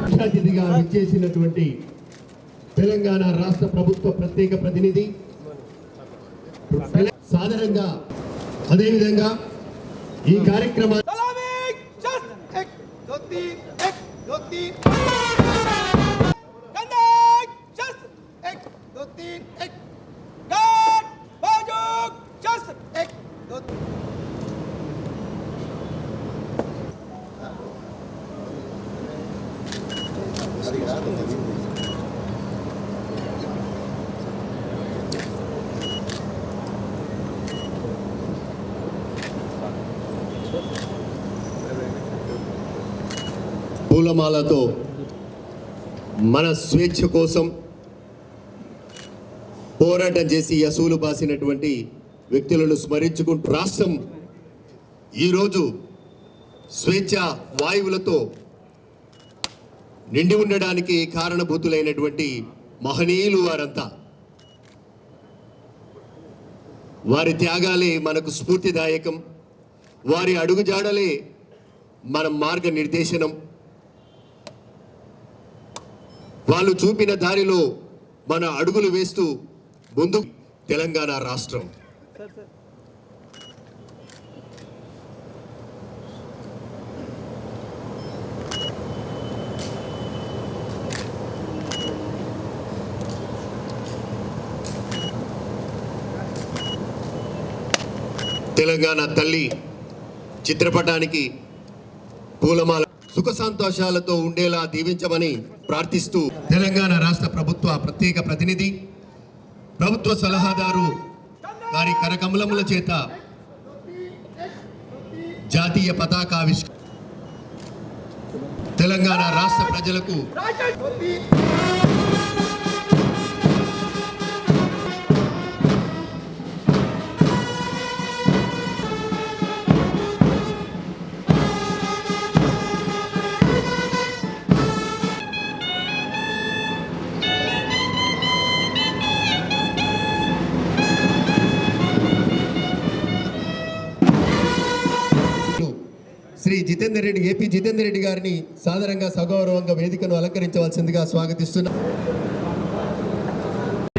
ముఖ్య అతిథిగా విచ్చేసినటువంటి తెలంగాణ రాష్ట్ర ప్రభుత్వ ప్రత్యేక ప్రతినిధి సాధారణంగా అదేవిధంగా ఈ కార్యక్రమా सलामी जस्ट एक दो तीन एक పూలమాలతో మన స్వేచ్ఛ కోసం పోరాటం చేసి అసూలు బాసినటువంటి వ్యక్తులను స్మరించుకుంటూ రాష్ట్రం ఈరోజు స్వేచ్ఛ వాయువులతో నిండి ఉండడానికి కారణభూతులైనటువంటి మహనీయులు వారంతా. వారి త్యాగాలే మనకు స్ఫూర్తిదాయకం. వారి అడుగుజాడలే మన మార్గ నిర్దేశనం వాళ్ళు చూపిన దారిలో మన అడుగులు వేస్తూ ముందు తెలంగాణ రాష్ట్రం. తెలంగాణ తల్లి చిత్రపటానికి పూలమాల సుఖ సంతోషాలతో ఉండేలా దీవించమని ప్రార్థిస్తూ తెలంగాణ రాష్ట్ర ప్రభుత్వ ప్రత్యేక ప్రతినిధి ప్రభుత్వ సలహాదారు వారి కరకమలముల చేత జాతీయ పతాకావిష్క తెలంగాణ రాష్ట్ర ప్రజలకు జితేందర్ రెడ్డి ఏపీ జితేందర్ రెడ్డి గారిని సాధారణంగా సగౌరవంగా వేదికను అలంకరించవలసిందిగా స్వాగతిస్తున్నా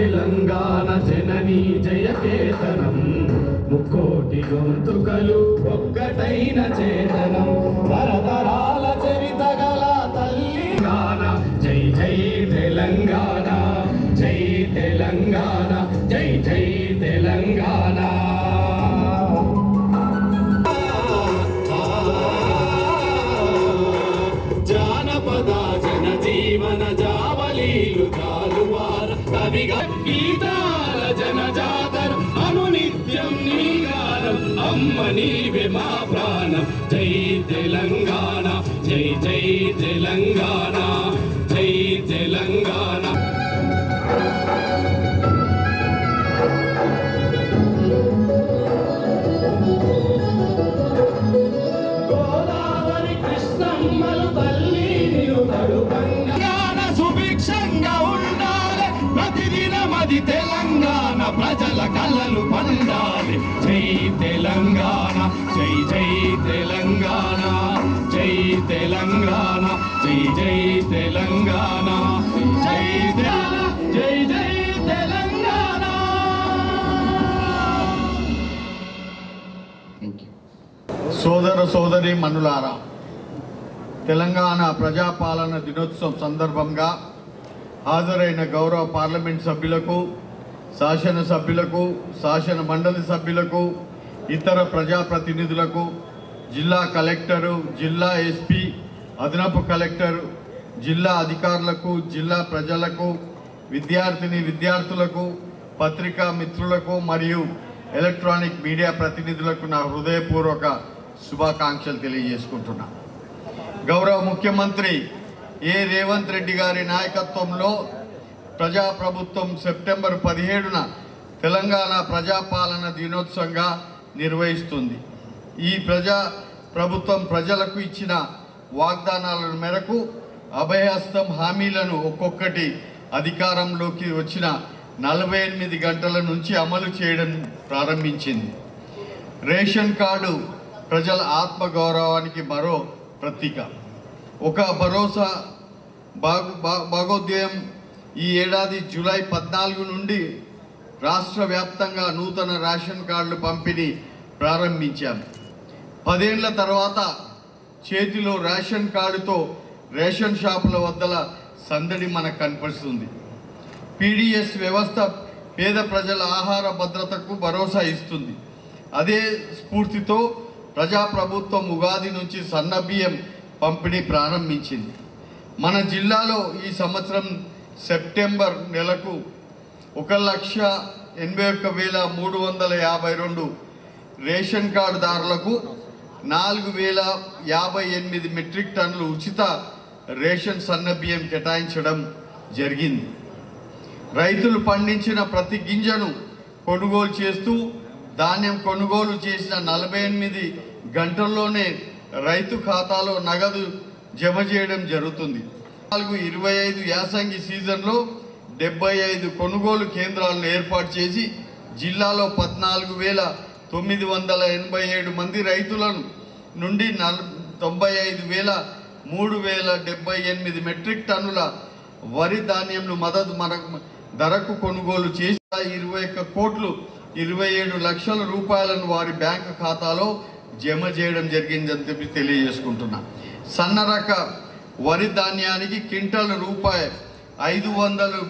తెలంగాణ జనని జయకేతనం. ముక్కోటి గొంతుకలు ఒక్కటైన చేతనం. గీతాల జనజాతర అనునిత్యం నీ గానం అమ్మ నీవే మా ప్రాణం జై తెలంగాణ జై జై తెలంగాణ ప్రజల కలలు పండాలి. జై తెలంగాణ జై జై తెలంగాణ జై తెలంగాణ జై జై తెలంగాణ జై జై జై తెలంగాణ. సోదర సోదరి మనులారా తెలంగాణ ప్రజాపాలన దినోత్సవం సందర్భంగా హాజరైన గౌరవ పార్లమెంట్ సభ్యులకు శాసన సభ్యులకు శాసన మండలి సభ్యులకు ఇతర ప్రజాప్రతినిధులకు జిల్లా కలెక్టరు జిల్లా ఎస్పీ అదనపు కలెక్టరు జిల్లా అధికారులకు జిల్లా ప్రజలకు విద్యార్థిని విద్యార్థులకు పత్రికా మిత్రులకు మరియు ఎలక్ట్రానిక్ మీడియా ప్రతినిధులకు నా హృదయపూర్వక శుభాకాంక్షలు తెలియజేసుకుంటున్నా. గౌరవ ముఖ్యమంత్రి ఏ రేవంత్ రెడ్డి గారి నాయకత్వంలో ప్రజాప్రభుత్వం సెప్టెంబర్ పదిహేడున తెలంగాణ ప్రజాపాలన దినోత్సవంగా నిర్వహిస్తుంది. ఈ ప్రజా ప్రభుత్వం ప్రజలకు ఇచ్చిన వాగ్దానాల మేరకు అభయహస్తం హామీలను ఒక్కొక్కటి అధికారంలోకి వచ్చిన నలభై ఎనిమిది గంటల నుంచి అమలు చేయడం ప్రారంభించింది. రేషన్ కార్డు ప్రజల ఆత్మగౌరవానికి మరో ప్రతీక. ఒక భరోసా భాగ భా- ఈ ఏడాది జూలై పద్నాలుగు నుండి రాష్ట్ర వ్యాప్తంగా నూతన రేషన్ కార్డులు పంపిణీ ప్రారంభించాం. పదేళ్ళ తర్వాత చేతిలో రేషన్ కార్డుతో రేషన్ షాపుల వద్దల సందడి మనకు కనిపిస్తుంది. పీడిఎస్ వ్యవస్థ పేద ప్రజల ఆహార భద్రతకు భరోసా ఇస్తుంది. అదే స్ఫూర్తితో ప్రజాప్రభుత్వం ఉగాది నుంచి సన్న బియ్యం పంపిణీ ప్రారంభించింది. మన జిల్లాలో ఈ సంవత్సరం సెప్టెంబర్ నెలకు ఒక లక్ష ఎనభై ఒక్క వేల మూడు వందల యాభై రెండు రేషన్ కార్డుదారులకు నాలుగు వేల యాభై ఎనిమిది మెట్రిక్ టన్నులు ఉచిత రేషన్ సన్న బియ్యం కేటాయించడం జరిగింది. రైతులు పండించిన ప్రతి గింజను కొనుగోలు చేస్తూ ధాన్యం కొనుగోలు చేసిన నలభై ఎనిమిది గంటల్లోనే రైతు ఖాతాలో నగదు జమ చేయడం జరుగుతుంది. నాలుగు ఇరవై ఐదు యాసంగి సీజన్లో డెబ్బై ఐదు కొనుగోలు కేంద్రాలను ఏర్పాటు చేసి జిల్లాలో పద్నాలుగు వేల తొమ్మిది వందల ఎనభై ఏడు మంది రైతులను నుండి నల్ తొంభై ఐదు వేల మూడు వేల డెబ్బై ఎనిమిది మెట్రిక్ టన్నుల వరి ధాన్యంను మద్దతు మన ధరకు కొనుగోలు చేసి ఇరవై ఒక్క కోట్లు ఇరవై ఏడు లక్షల రూపాయలను వారి బ్యాంకు ఖాతాలో జమ చేయడం జరిగిందని చెప్పి తెలియజేసుకుంటున్నా. సన్న రక వరి ధాన్యానికి క్వింటల్ రూపాయి ఐదు వందలు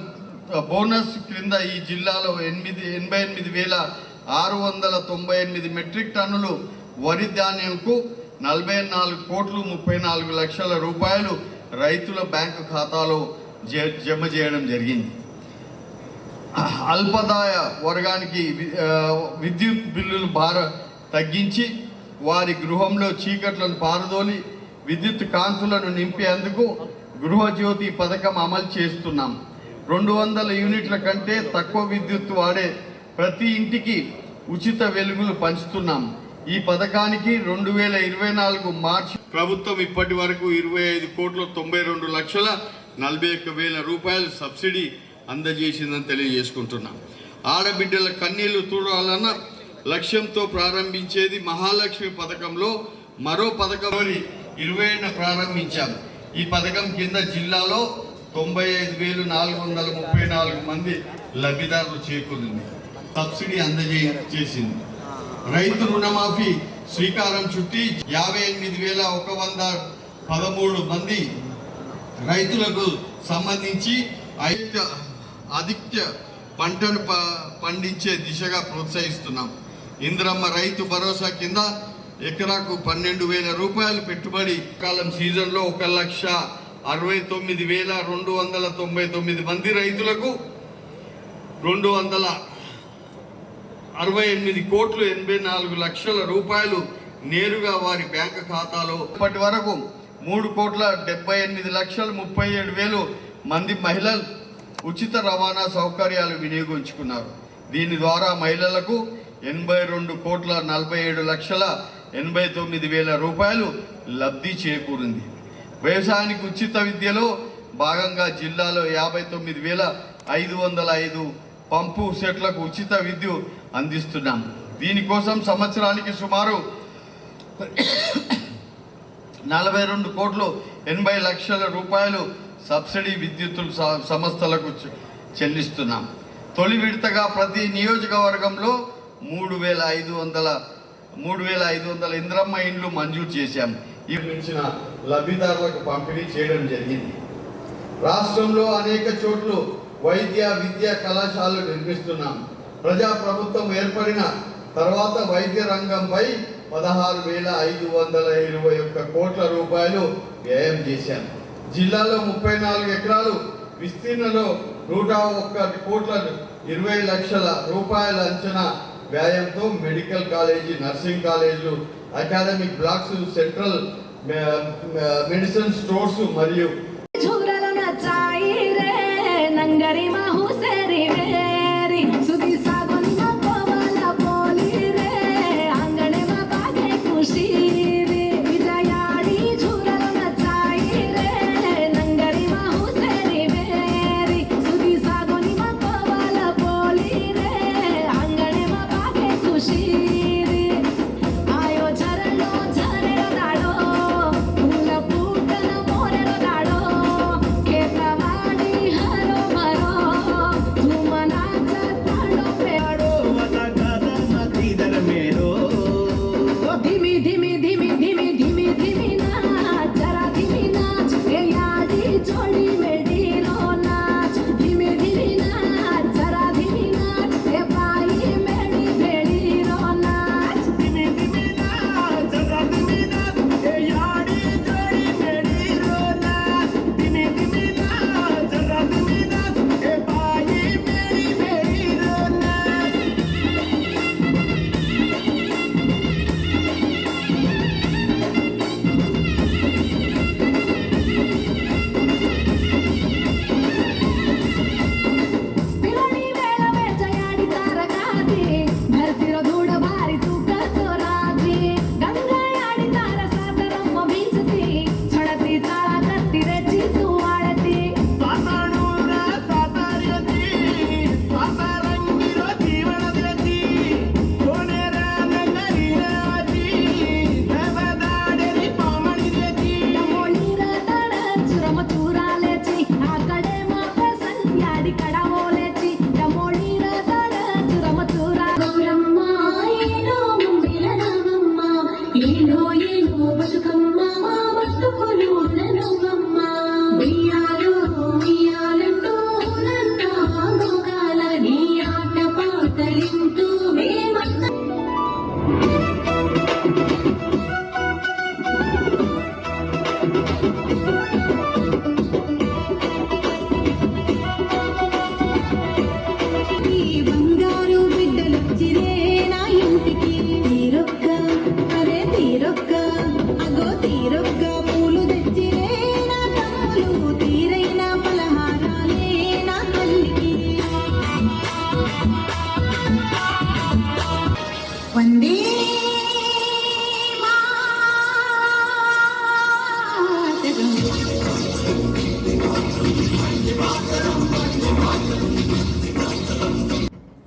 బోనస్ క్రింద ఈ జిల్లాలో ఎనిమిది ఎనభై ఎనిమిది వేల ఆరు వందల తొంభై ఎనిమిది మెట్రిక్ టన్నులు వరి ధాన్యంకు నలభై నాలుగు కోట్లు ముప్పై నాలుగు లక్షల రూపాయలు రైతుల బ్యాంకు ఖాతాలో జ- జమ చేయడం జరిగింది. అల్పదాయ వర్గానికి విద్యుత్ బిల్లులు భార తగ్గించి వారి గృహంలో చీకట్లను పారదోలి విద్యుత్ కాంతులను నింపేందుకు గృహజ్యోతి పథకం అమలు చేస్తున్నాం. రెండు వందల యూనిట్ల కంటే తక్కువ విద్యుత్ వాడే ప్రతి ఇంటికి ఉచిత వెలుగులు పంచుతున్నాం. ఈ పథకానికి రెండు వేల ఇరవై నాలుగు మార్చి ప్రభుత్వం ఇప్పటి వరకు ఇరవై ఐదు కోట్ల తొంభై రెండు లక్షల నలభై ఒక్క వేల రూపాయలు సబ్సిడీ అందజేసిందని తెలియజేసుకుంటున్నాం. ఆడబిడ్డల కన్నీళ్ళు తూడాలన్న లక్ష్యంతో ప్రారంభించేది మహాలక్ష్మి పథకంలో మరో పథకం ఇరవై ఏడున ప్రారంభించాం. ఈ పథకం కింద జిల్లాలో తొంభై ఐదు వేలు నాలుగు వందల ముప్పై నాలుగు మంది లబ్ధిదారులు చేకూరింది. సబ్సిడీ అందజేయ చేసింది. రైతు రుణమాఫీ శ్రీకారం చుట్టి యాభై ఎనిమిది వేల ఒక వంద పదమూడు మంది రైతులకు సంబంధించి ఐక్య అధిక్య పంటను ప పండించే దిశగా ప్రోత్సహిస్తున్నాం. ఇంద్రమ్మ రైతు భరోసా కింద ఎకరాకు పన్నెండు వేల రూపాయలు పెట్టుబడి. కాలం సీజన్లో ఒక లక్ష అరవై తొమ్మిది వేల రెండు వందల తొంభై తొమ్మిది మంది రైతులకు రెండు వందల అరవై ఎనిమిది కోట్లు ఎనభై నాలుగు లక్షల రూపాయలు నేరుగా వారి బ్యాంకు ఖాతాలో. ఇప్పటి వరకు మూడు కోట్ల డెబ్బై ఎనిమిది లక్షల ముప్పై ఏడు వేలు మంది మహిళలు ఉచిత రవాణా సౌకర్యాలు వినియోగించుకున్నారు. దీని ద్వారా మహిళలకు ఎనభై రెండు కోట్ల నలభై ఏడు లక్షల ఎనభై తొమ్మిది వేల రూపాయలు లబ్ధి చేకూరింది. వ్యవసాయానికి ఉచిత విద్యలో భాగంగా జిల్లాలో యాభై తొమ్మిది వేల ఐదు వందల ఐదు పంపు సెట్లకు ఉచిత విద్యుత్ అందిస్తున్నాం. దీనికోసం సంవత్సరానికి సుమారు నలభై రెండు కోట్లు ఎనభై లక్షల రూపాయలు సబ్సిడీ విద్యుత్ సంస్థలకు చె- చెల్లిస్తున్నాం. తొలి విడతగా ప్రతి నియోజకవర్గంలో మూడు వేల ఐదు వందల మూడు వేల ఐదు వందల ఇంద్రమ్మ ఇండ్లు మంజూరు చేశాం. ఈ మించిన లబ్ధిదారులకు పంపిణీ చేయడం జరిగింది. రాష్ట్రంలో అనేక చోట్లు వైద్య విద్యా కళాశాలలు నిర్మిస్తున్నాం. ప్రజా ప్రభుత్వం ఏర్పడిన తర్వాత వైద్య రంగంపై పదహారు వేల ఐదు వందల ఇరవై ఒక్క కోట్ల రూపాయలు వ్యయం చేశాం. జిల్లాలో ముప్పై నాలుగు ఎకరాలు విస్తీర్ణలో నూట ఒక్క కోట్ల ఇరవై లక్షల రూపాయల అంచనా వ్యయంతో మెడికల్ కాలేజీ నర్సింగ్ కాలేజీలు academic blocks central medicine stores మరియు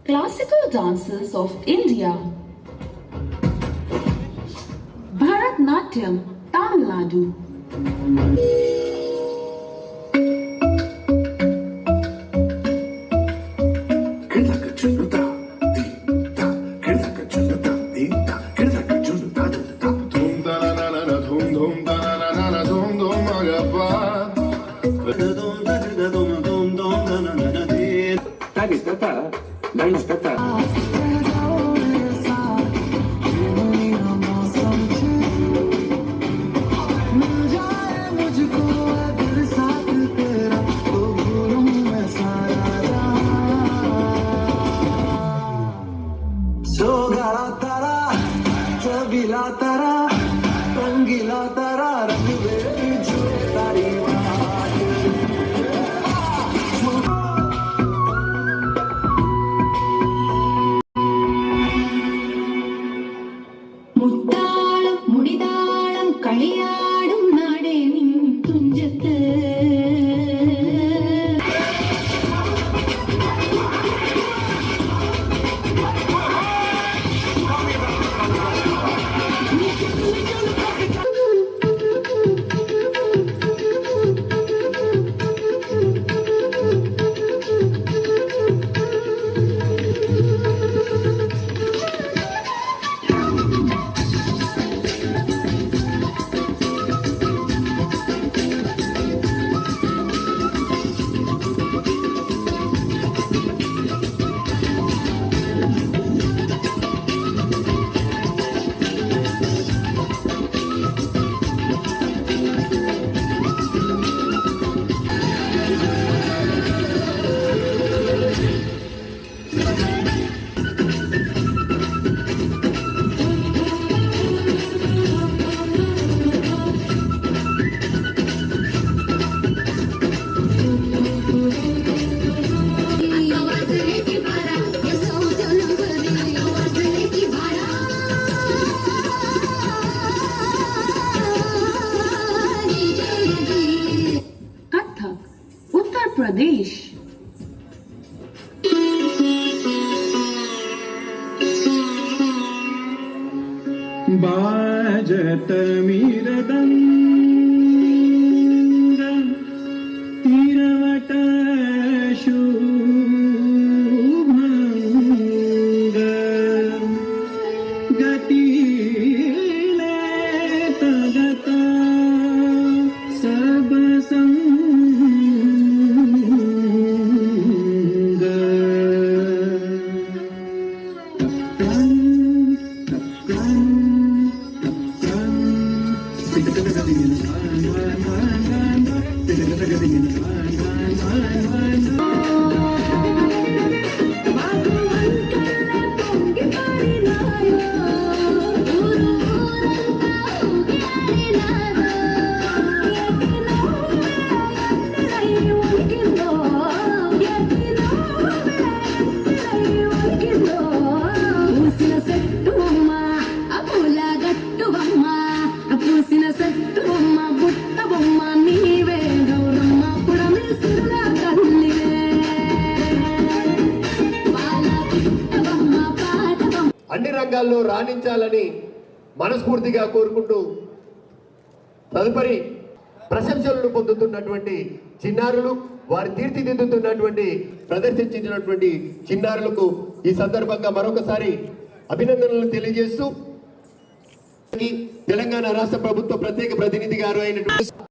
Classical dances of India. Bharatnatyam, Tamil Nadu. yeah تميلة Thank you. విషయాల్లో రాణించాలని మనస్ఫూర్తిగా కోరుకుంటూ తదుపరి ప్రశంసలను పొందుతున్నటువంటి చిన్నారులు వారి తీర్చిదిద్దుతున్నటువంటి ప్రదర్శించినటువంటి చిన్నారులకు ఈ సందర్భంగా మరొకసారి అభినందనలు తెలియజేస్తూ తెలంగాణ రాష్ట్ర ప్రభుత్వ ప్రత్యేక ప్రతినిధి గారు అయినటువంటి